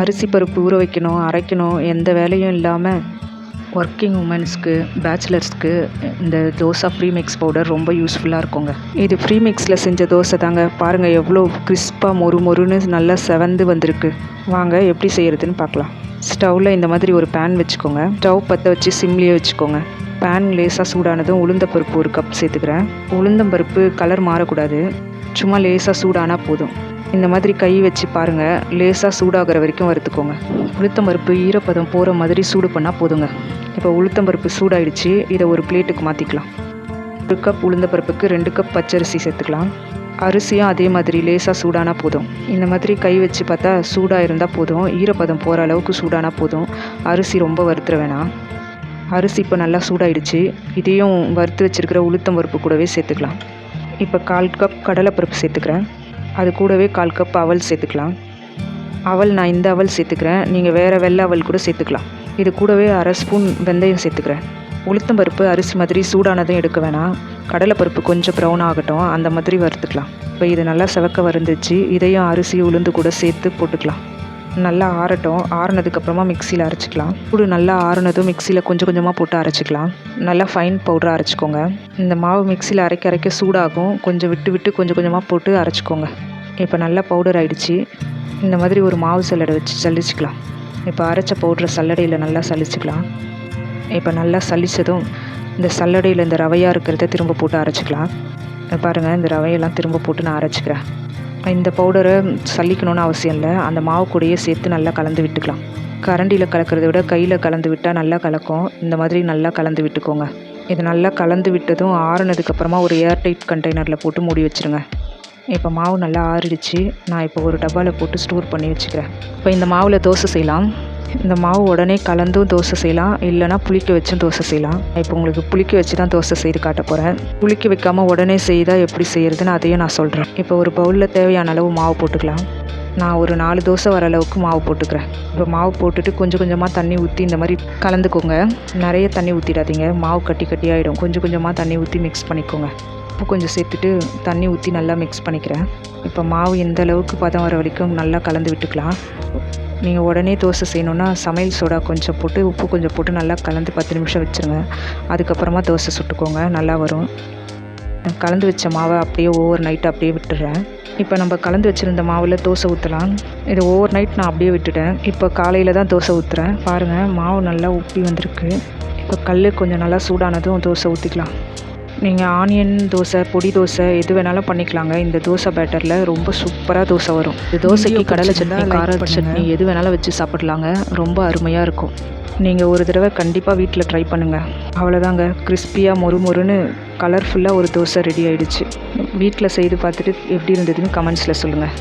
அரிசி பருப்பு ஊற வைக்கணும் அரைக்கணும் எந்த வேலையும் இல்லாமல் ஒர்க்கிங் உமன்ஸ்க்கு பேச்சுலர்ஸ்க்கு இந்த தோசை ஃப்ரீ மிக்ஸ் பவுடர் ரொம்ப யூஸ்ஃபுல்லாக இருக்குங்க. இது ஃப்ரீ மிக்ஸில் செஞ்ச தோசை தாங்க. பாருங்கள் எவ்வளோ கிறிஸ்பாக மொறு மொறுன்னு நல்லா செவந்து வந்திருக்கு. வாங்க எப்படி செய்கிறதுன்னு பார்க்கலாம். ஸ்டவ்வில் இந்த மாதிரி ஒரு பேன் வச்சுக்கோங்க. ஸ்டவ் பற்ற வச்சு சிம்லேயே வச்சுக்கோங்க. பேன் லேசாக சூடானதும் உளுந்த பருப்பு ஒரு கப் சேர்த்துக்கிறேன். உளுந்தம்பருப்பு கலர் மாறக்கூடாது. சும்மா லேசாக சூடானால் போதும். இந்த மாதிரி கை வச்சு பாருங்கள் லேசாக சூடாகிற வரைக்கும் வறுத்துக்கோங்க. உளுத்தம்பருப்பு ஈரப்பதம் போகிற மாதிரி சூடு பண்ணால் போதுங்க. இப்போ உளுத்தம்பருப்பு சூடாயிடுச்சு. இதை ஒரு பிளேட்டுக்கு மாற்றிக்கலாம் ஒரு கப் உளுந்தம்பருப்புக்கு ரெண்டு கப் பச்சரிசி சேர்த்துக்கலாம். அரிசியும் அதே மாதிரி லேசாக சூடானா போதும். இந்த மாதிரி கை வச்சு பார்த்தா சூடாக இருந்தால் போதும். ஈரப்பதம் போகிற அளவுக்கு சூடானா போதும். அரிசி ரொம்ப வறுத்துற வேணாம். அரிசி இப்போ நல்லா சூடாயிடுச்சு. இதையும் வறுத்து வச்சுருக்கிற உளுத்தம் பருப்பு கூடவே சேர்த்துக்கலாம். இப்போ கால் கப் கடலைப்பருப்பு சேர்த்துக்கிறேன். அது கூடவே கால் கப் அவல் சேர்த்துக்கலாம். அவல் நான் இந்த அவல் சேர்த்துக்கிறேன். நீங்கள் வேறு வெள்ளை அவல் கூட சேர்த்துக்கலாம். இது கூடவே அரை ஸ்பூன் வெந்தயம் சேர்த்துக்கிறேன். உளுத்தம் பருப்பு அரிசி மாதிரி சூடானதும் எடுக்க வேணாம். கடலைப்பருப்பு கொஞ்சம் ப்ரௌன் ஆகட்டும். அந்த மாதிரி வறுத்துக்கலாம். இப்போ இது நல்லா செவக்க வறுந்துச்சு இதையும் அரிசி உளுந்து கூட சேர்த்து போட்டுக்கலாம். நல்லா ஆறட்டும். ஆறுனதுக்கப்புறமா மிக்சியில் அரைச்சிக்கலாம். சூடு நல்லா ஆறுனதும் மிக்சியில் கொஞ்சம் கொஞ்சமாக போட்டு அரைச்சிக்கலாம். நல்லா ஃபைன் பவுடராக அரைச்சிக்கோங்க. இந்த மாவு மிக்சியில் அரைக்க அரைக்க சூடாகும். கொஞ்சம் விட்டு விட்டு கொஞ்சம் கொஞ்சமாக போட்டு அரைச்சிக்கோங்க. இப்போ நல்லா பவுடர் ஆயிடுச்சு. இந்த மாதிரி ஒரு மாவு சல்லடை வச்சு சலிச்சிக்கலாம். இப்போ அரைச்ச பவுடரை சல்லடையில் நல்லா சலிச்சிக்கலாம். இப்போ நல்லா சலித்ததும் இந்த சல்லடையில் இந்த ரவையாக இருக்கிறத திரும்ப போட்டு அரைச்சிக்கலாம். பாருங்கள் இந்த ரவையெல்லாம் திரும்ப போட்டு நான் அரைச்சிக்கிறேன். இந்த பவுடரை சலிக்கணும்னு அவசியம் இல்லை. அந்த மாவு கூடையே சேர்த்து நல்லா கலந்து விட்டுக்கலாம். கரண்டியில் கலக்கிறத விட கையில் கலந்து விட்டால் நல்லா கலக்கும். இந்த மாதிரி நல்லா கலந்து விட்டுக்கோங்க. இது நல்லா கலந்து விட்டதும் ஆறுனதுக்கப்புறமா ஒரு ஏர்டைட் கண்டெய்னரில் போட்டு மூடி வச்சுருங்க. இப்போ மாவு நல்லா ஆறிடுச்சு. நான் இப்போ ஒரு டப்பாவில் போட்டு ஸ்டோர் பண்ணி வச்சுக்கிறேன். இப்போ இந்த மாவில் தோசை செய்யலாம். இந்த மாவு உடனே கலந்தும் தோசை செய்யலாம். இல்லைனா புளிக்க வச்சும் தோசை செய்யலாம். இப்போ உங்களுக்கு புளிக்க வச்சு தான் தோசை செய்து காட்ட போகிறேன் புளிக்க வைக்காமல் உடனே செய்தால் எப்படி செய்கிறதுன்னு அதையும் நான் சொல்கிறேன் இப்போ ஒரு பவுலில் தேவையான அளவு மாவு போட்டுக்கலாம். நான் ஒரு நாலு தோசை வர அளவுக்கு மாவு போட்டுக்கிறேன். இப்போ மாவு போட்டுட்டு கொஞ்சம் கொஞ்சமாக தண்ணி ஊற்றி இந்த மாதிரி கலந்துக்கோங்க. நிறைய தண்ணி ஊற்றிடாதீங்க மாவு கட்டி கட்டி ஆகிடும் கொஞ்சம் கொஞ்சமாக தண்ணி ஊற்றி மிக்ஸ் பண்ணிக்கோங்க. உப்பு கொஞ்சம் சேர்த்துட்டு தண்ணி ஊற்றி நல்லா மிக்ஸ் பண்ணிக்கிறேன். இப்போ மாவு எந்த அளவுக்கு பதம் வர வரைக்கும் நல்லா கலந்து விட்டுக்கலாம். நீங்கள் உடனே தோசை செய்யணுன்னா சமையல் சோடா கொஞ்சம் போட்டு உப்பு கொஞ்சம் போட்டு நல்லா கலந்து பத்து நிமிஷம் வச்சுருங்க. அதுக்கப்புறமா தோசை சுட்டுக்கோங்க நல்லா வரும். கலந்து வச்ச மாவை அப்படியே ஓவர் நைட் அப்படியே விட்டுறேன். இப்போ நம்ம கலந்து வச்சுருந்த மாவில் தோசை ஊற்றலாம் இது ஓவர் நைட் நான் அப்படியே விட்டுட்டேன். இப்போ காலையில் தான் தோசை ஊற்றுறேன் பாருங்கள் மாவு நல்லா உப்பி வந்திருக்கு. இப்போ கல் கொஞ்சம் நல்லா சூடானதும் தோசை ஊற்றிக்கலாம் நீங்கள் ஆனியன் தோசை பொடி தோசை எது வேணாலும் பண்ணிக்கலாங்க. இந்த தோசை பேட்டரில் ரொம்ப சூப்பராக தோசை வரும். இந்த தோசைக்கு கடலை சட்னி கார சட்னி எது வேணாலும் வச்சு சாப்பிடலாங்க. ரொம்ப அருமையாக இருக்கும். நீங்கள் ஒரு தடவை கண்டிப்பாக வீட்டில் ட்ரை பண்ணுங்கள் அவ்வளோதாங்க கிறிஸ்பியாக மொறு மொறுன்னு கலர்ஃபுல்லாக ஒரு தோசை ரெடி ஆயிடுச்சு. வீட்டில் செய்து பார்த்துட்டு எப்படி இருந்ததுன்னு கமெண்ட்ஸில் சொல்லுங்கள்